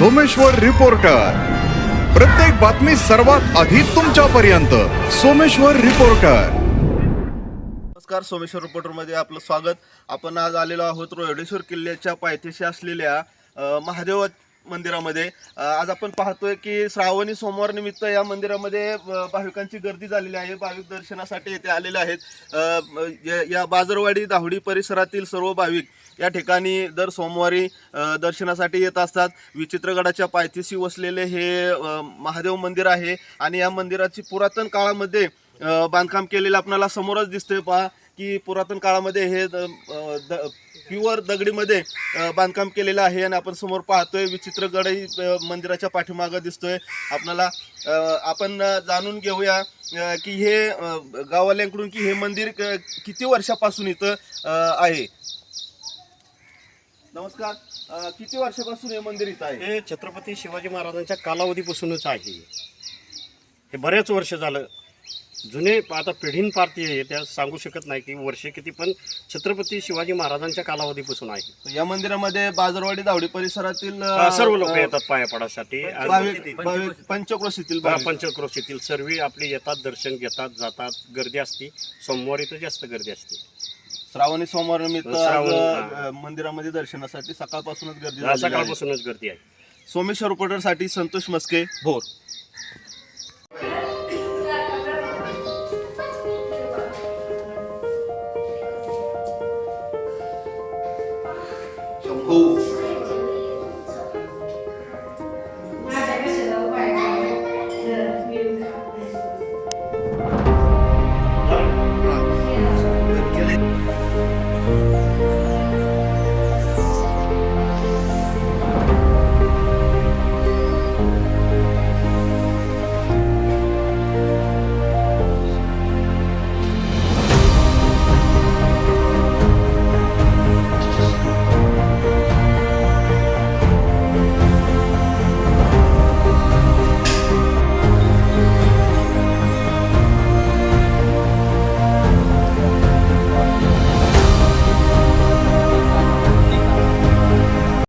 Someshwar reporter. प्रत्येक बातमी सर्वात आधी तुमच्यापर्यंत. सोमेश्वर रिपोर्टर. नमस्कार सोमेश्वर रिपोर्टरमध्ये आपलं स्वागत. आपण आज आलेलो आहोत रोहिडेश्वर किल्ल्याच्या पायथ्याशी असलेल्या महादेवा महादेव मंदिरामध्ये. आज आपण पाहतोय की श्रावणी सोमवार निमित्त या मंदिरामध्ये भाविकांची गर्दी झालेली आहे. भाविक दर्शनासाठी येथे आलेले आहेत. या- या बाजारवाडी दाहुडी परिसरातील सर्व भाविक या ठिकाणी दर सोमवारी दर्शनासाठी येत असतात. विचित्रगडाच्या पायथ्याशी वसलेले हे महादेव मंदिर आहे. आणि या मंदिराची पुरातन काळामध्ये बांधकाम केलेलं आपल्याला समोरच दिसतंय. पहा की पुरातन काळामध्ये हे द प्युअर दगडीमध्ये बांधकाम केलेलं आहे आणि आपण समोर पाहतोय विचित्रगडही मंदिराच्या पाठीमागं दिसतोय. आपणाला आपण जाणून घेऊया की हे गावाल्यांकडून गाववाल्यांकडून की हे मंदिर किती वर्षापासून इथं आहे? नमस्कार. किती वर्षापासून हे मंदिर इथं आहे? हे छत्रपती शिवाजी महाराजांच्या कालावधीपासूनच आहे. हे बरेच वर्ष झालं. जुने आता पिढीन पारती आहे त्या सांगू शकत नाही की वर्षे किती पण छत्रपती शिवाजी महाराजांच्या कालावधीपासून आहे. या मंदिरामध्ये बाजारवाडी दावडी परिसरातील अ, सर्व लोक येतात पाया पडासाठी आणि भाविक भाविक पंचक्रोशीतील. भाविक. पंचक्रोशीतील सर्व आपले येतात दर्शन घेतात जातात. गर्दी असते. सोमवारी तर जास्त गर्दी असते. श्रावणी सोमवार निमित्त श्रावण, मंदिरामध्ये दर्शनासाठी सकाळपासूनच गर्दी झालेली आहे. सकाळपासूनच गर्दी आहे. सोमेश्वर रिपोर्टरसाठी संतोष मस्के भोर. trong khu